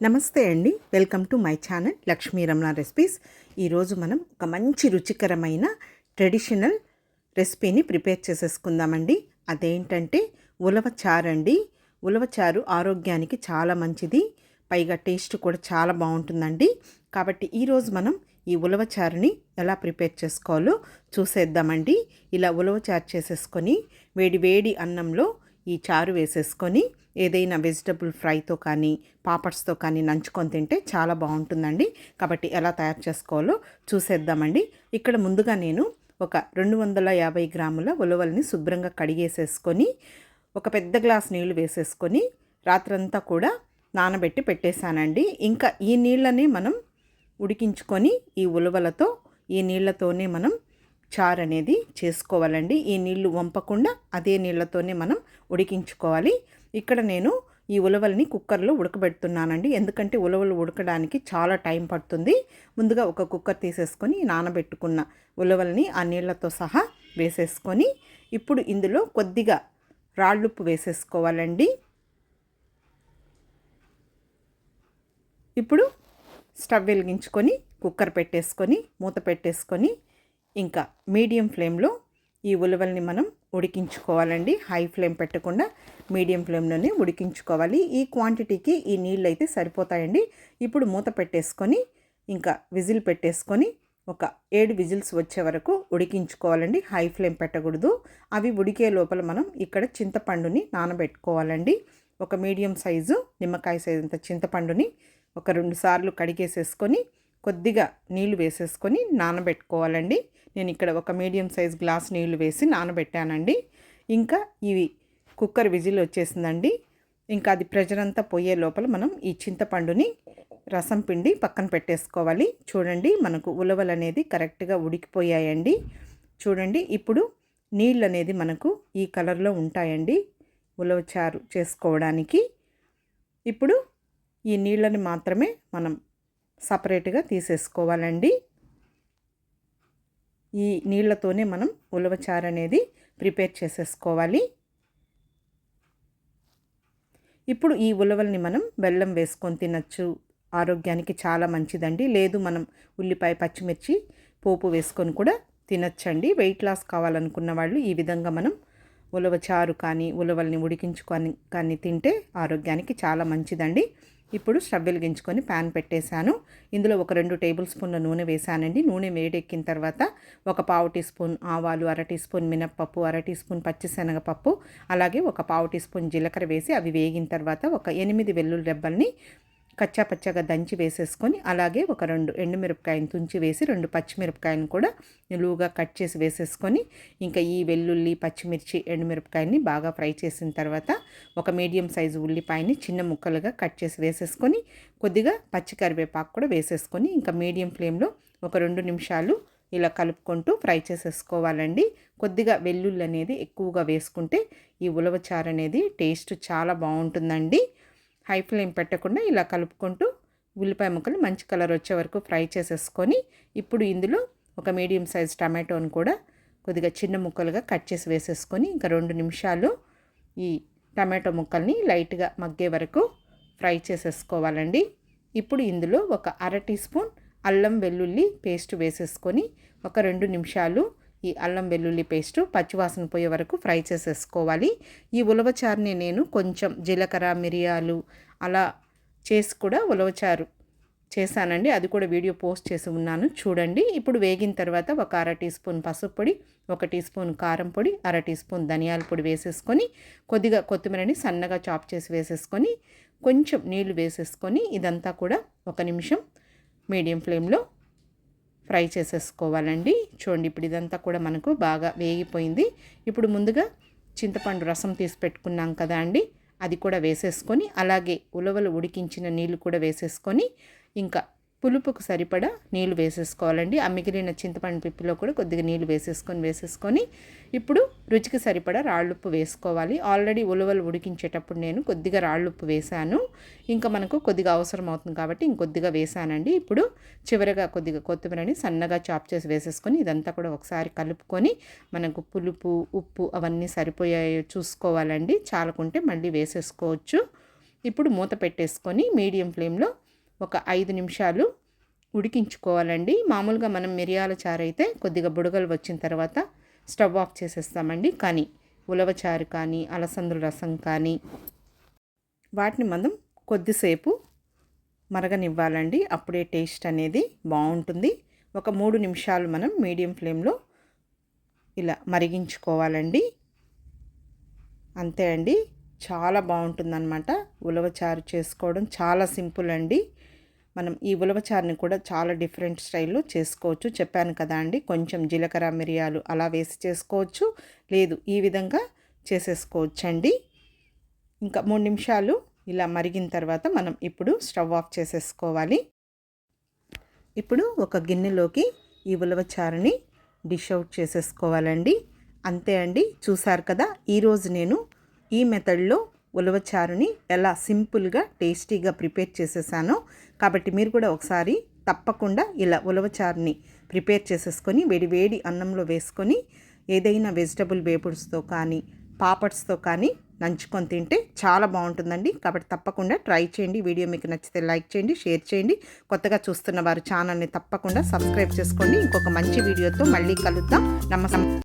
నమస్తే అండి. Welcome to my channel Lakshmi Ramana recipes. ఈరోజు మనం ఒక మంచి రుచికరమైన ట్రెడిషనల్ రెసిపీని ప్రిపేర్ చేసేసుకుందామండి. అదేంటంటే ఉలవచారు అండి. ఉలవ చారు ఆరోగ్యానికి చాలా మంచిది. పైగా టేస్ట్ కూడా చాలా బాగుంటుందండి. కాబట్టి ఈరోజు మనం ఈ ఉలవ చారుని ఎలా ప్రిపేర్ చేసుకోవాలో చూసేద్దామండి. ఇలా ఉలవ చారు చేసేసుకొని వేడి వేడి అన్నంలో ఈ చారు వేసేసుకొని ఏదైనా వెజిటబుల్ ఫ్రైతో కానీ పాపడ్స్తో కానీ నంచుకొని తింటే చాలా బాగుంటుందండి. కాబట్టి ఎలా తయారు చేసుకోవాలో చూసేద్దామండి. ఇక్కడ ముందుగా నేను ఒక రెండు వందల యాభై గ్రాముల ఉలవల్ని శుభ్రంగా కడిగేసేసుకొని ఒక పెద్ద గ్లాస్ నీళ్ళు వేసేసుకొని రాత్రంతా కూడా నానబెట్టి పెట్టేశానండి. ఇంకా ఈ నీళ్ళని మనం ఉడికించుకొని ఈ ఉలవలతో ఈ నీళ్ళతోనే మనం చారు అనేది చేసుకోవాలండి. ఈ నీళ్ళు వంపకుండా అదే నీళ్ళతోనే మనం ఉడికించుకోవాలి. ఇక్కడ నేను ఈ ఉలవల్ని కుక్కర్లో ఉడకబెడుతున్నానండి. ఎందుకంటే ఉలవలు ఉడకడానికి చాలా టైం పడుతుంది. ముందుగా ఒక కుక్కర్ తీసేసుకొని నానబెట్టుకున్న ఉలవల్ని ఆ నీళ్ళతో సహా వేసేసుకొని ఇప్పుడు ఇందులో కొద్దిగా రాళ్ళుప్పు వేసేసుకోవాలండి. ఇప్పుడు స్టవ్ వెలిగించుకొని కుక్కర్ పెట్టేసుకొని మూత పెట్టేసుకొని ఇంకా మీడియం ఫ్లేమ్లో ఈ ఉలవల్ని మనం ఉడికించుకోవాలండి. హై ఫ్లేమ్ పెట్టకుండా మీడియం ఫ్లేమ్లోనే ఉడికించుకోవాలి. ఈ క్వాంటిటీకి ఈ నీళ్ళు అయితే సరిపోతాయండి. ఇప్పుడు మూత పెట్టేసుకొని ఇంకా విజిల్ పెట్టేసుకొని ఒక ఏడు విజిల్స్ వచ్చే వరకు ఉడికించుకోవాలండి. హై ఫ్లేమ్ పెట్టకూడదు. అవి ఉడికే లోపల మనం ఇక్కడ చింతపండుని నానబెట్టుకోవాలండి. ఒక మీడియం సైజు నిమ్మకాయ సైజు అంత చింతపండుని ఒక రెండు సార్లు కడిగేసేసుకొని కొద్దిగా నీళ్ళు వేసేసుకొని నానబెట్టుకోవాలండి. నేను ఇక్కడ ఒక మీడియం సైజ్ గ్లాస్ నీళ్ళు వేసి నానబెట్టానండి. ఇంకా ఇవి కుక్కర్ విజిల్ వచ్చేసిందండి. ఇంకా అది ప్రెజర్ అంతా పోయే లోపల మనం ఈ చింతపండుని రసం పిండి పక్కన పెట్టేసుకోవాలి. చూడండి మనకు ఉలవలు అనేది కరెక్ట్గా ఉడికిపోయాయండి. చూడండి ఇప్పుడు నీళ్ళు అనేది మనకు ఈ కలర్లో ఉంటాయండి ఉలవ చారు చేసుకోవడానికి. ఇప్పుడు ఈ నీళ్ళని మాత్రమే మనం సపరేట్గా తీసేసుకోవాలండి. ఈ నీళ్ళతోనే మనం ఉలవచారు అనేది ప్రిపేర్ చేసేసుకోవాలి. ఇప్పుడు ఈ ఉలవల్ని మనం బెల్లం వేసుకొని తినచ్చు. ఆరోగ్యానికి చాలా మంచిదండి. లేదు మనం ఉల్లిపాయ పచ్చిమిర్చి పోపు వేసుకొని కూడా తినచ్చండి. వెయిట్ లాస్ కావాలనుకున్న వాళ్ళు ఈ విధంగా మనం ఉలవ చారు కానీ ఉలవల్ని ఉడికించుకొని కానీ తింటే ఆరోగ్యానికి చాలా మంచిదండి. ఇప్పుడు స్టవ్ వెలిగించుకొని ప్యాన్ పెట్టేశాను. ఇందులో ఒక రెండు టేబుల్ స్పూన్ల నూనె వేసానండి నూనె వేడెక్కిన తర్వాత ఒక పావు టీ స్పూన్ ఆవాలు అర టీ స్పూన్ మినప్పప్పు అర టీ స్పూన్ పచ్చిశనగపప్పు అలాగే ఒక పావు టీ స్పూన్ జీలకర్ర వేసి అవి వేగిన తర్వాత ఒక ఎనిమిది వెల్లుల్లి రెబ్బల్ని కచ్చా పచ్చగా దంచి వేసేసుకొని అలాగే ఒక రెండు ఎండుమిరపకాయలు తుంచి వేసి రెండు పచ్చిమిరపకాయలను కూడా నిలువుగా కట్ చేసి వేసేసుకొని ఇంకా ఈ వెల్లుల్లి పచ్చిమిర్చి ఎండుమిరపకాయని బాగా ఫ్రై చేసిన తర్వాత ఒక మీడియం సైజు ఉల్లిపాయని చిన్న ముక్కలుగా కట్ చేసి వేసేసుకొని కొద్దిగా పచ్చి కరివేపాకు కూడా వేసేసుకొని ఇంకా మీడియం ఫ్లేమ్లో ఒక రెండు నిమిషాలు ఇలా కలుపుకుంటూ ఫ్రై చేసేసుకోవాలండి. కొద్దిగా వెల్లుల్లి అనేది ఎక్కువగా వేసుకుంటే ఈ ఉలవచారు అనేది టేస్ట్ చాలా బాగుంటుందండి. హై ఫ్లేమ్ పెట్టకుండా ఇలా కలుపుకుంటూ ఉల్లిపాయ ముక్కలు మంచి కలర్ వచ్చే వరకు ఫ్రై చేసేసుకొని ఇప్పుడు ఇందులో ఒక మీడియం సైజ్ టమాటోని కూడా కొద్దిగా చిన్న ముక్కలుగా కట్ చేసి వేసేసుకొని ఇంకా రెండు నిమిషాలు ఈ టమాటో ముక్కల్ని లైట్గా మగ్గే వరకు ఫ్రై చేసేసుకోవాలండి. ఇప్పుడు ఇందులో ఒక అర టీ స్పూన్ అల్లం వెల్లుల్లి పేస్ట్ వేసేసుకొని ఒక రెండు నిమిషాలు ఈ అల్లం వెల్లుల్లి పేస్టు పచ్చివాసన పోయే వరకు ఫ్రై చేసేసుకోవాలి. ఈ ఉలవచారుని నేను కొంచెం జీలకర్ర మిరియాలు అలా చేసి కూడా ఉలవచారు చేశానండి. అది కూడా వీడియో పోస్ట్ చేసి ఉన్నాను. చూడండి. ఇప్పుడు వేగిన తర్వాత ఒక అర టీ స్పూన్ పసుపు పొడి ఒక టీ స్పూన్ కారం పొడి అర టీ స్పూన్ ధనియాల పొడి వేసేసుకొని కొద్దిగా కొత్తిమీరని సన్నగా చాప్ చేసి వేసేసుకొని కొంచెం నీళ్ళు వేసేసుకొని ఇదంతా కూడా ఒక నిమిషం మీడియం ఫ్లేమ్లో ఫ్రై చేసేసుకోవాలండి. చూడండి ఇప్పుడు ఇదంతా కూడా మనకు బాగా వేగిపోయింది. ఇప్పుడు ముందుగా చింతపండు రసం తీసి పెట్టుకున్నాం కదా అండి. అది కూడా వేసేసుకొని అలాగే ఉలవలు ఉడికించిన నీళ్ళు కూడా వేసేసుకొని ఇంకా పులుపుకు సరిపడా నీళ్ళు వేసేసుకోవాలండి. ఆ మిగిలిన చింతపండు పిప్పిలో కూడా కొద్దిగా నీళ్ళు వేసేసుకొని వేసేసుకొని ఇప్పుడు రుచికి సరిపడా రాళ్ళుప్పు వేసుకోవాలి. ఆల్రెడీ ఉలవలు ఉడికించేటప్పుడు నేను కొద్దిగా రాళ్ళుప్పు వేశాను ఇంకా మనకు కొద్దిగా అవసరం అవుతుంది కాబట్టి ఇంకొద్దిగా వేసానండి. ఇప్పుడు చివరగా కొద్దిగా కొత్తిమీరని సన్నగా చాప్ చేసి వేసేసుకొని ఇదంతా కూడా ఒకసారి కలుపుకొని మనకు పులుపు ఉప్పు అవన్నీ సరిపోయాయో చూసుకోవాలండి. చాలకుంటే మళ్ళీ వేసేసుకోవచ్చు. ఇప్పుడు మూత పెట్టేసుకొని మీడియం ఫ్లేమ్లో ఒక ఐదు నిమిషాలు ఉడికించుకోవాలండి. మామూలుగా మనం మిరియాల చారు అయితే కొద్దిగా బుడగలు వచ్చిన తర్వాత స్టవ్ ఆఫ్ చేసేస్తామండి. కానీ ఉలవచారు కానీ అలసందుల రసం కానీ వాటిని మనం కొద్దిసేపు మరగనివ్వాలండి. అప్పుడే టేస్ట్ అనేది బాగుంటుంది. ఒక మూడు నిమిషాలు మనం మీడియం ఫ్లేమ్లో ఇలా మరిగించుకోవాలండి. అంతే అండి. చాలా బాగుంటుందన్నమాట. ఉలవచారు చేసుకోవడం చాలా సింపుల్ అండి. మనం ఈ ఉలవచారుని కూడా చాలా డిఫరెంట్ స్టైల్లో చేసుకోవచ్చు. చెప్పాను కదా అండి కొంచెం జీలకర్ర మిరియాలు అలా వేసి చేసుకోవచ్చు. లేదు ఈ విధంగా చేసేసుకోవచ్చు అండి ఇంకా మూడు నిమిషాలు ఇలా మరిగిన తర్వాత మనం ఇప్పుడు స్టవ్ ఆఫ్ చేసేసుకోవాలి. ఇప్పుడు ఒక గిన్నెలోకి ఈ ఉలవచారుని డిష్ అవుట్ చేసేసుకోవాలండి. అంతే అండి చూసారు కదా ఈరోజు నేను ఈ మెథడ్లో ఉలవచారుని ఎలా సింపుల్గా టేస్టీగా ప్రిపేర్ చేసేసానో కాబట్టి మీరు కూడా ఒకసారి తప్పకుండా ఇలా ఉలవచారుని ప్రిపేర్ చేసేసుకొని వేడి వేడి అన్నంలో వేసుకొని ఏదైనా వెజిటబుల్ వేపుడ్స్తో కానీ పాపడ్స్తో కానీ నంచుకొని తింటే చాలా బాగుంటుందండి. కాబట్టి తప్పకుండా ట్రై చేయండి. వీడియో మీకు నచ్చితే లైక్ చేయండి షేర్ చేయండి. కొత్తగా చూస్తున్న వారు ఛానల్ని తప్పకుండా సబ్స్క్రైబ్ చేసుకోండి. ఇంకొక మంచి వీడియోతో మళ్ళీ కలుద్దాం. నమ్మకం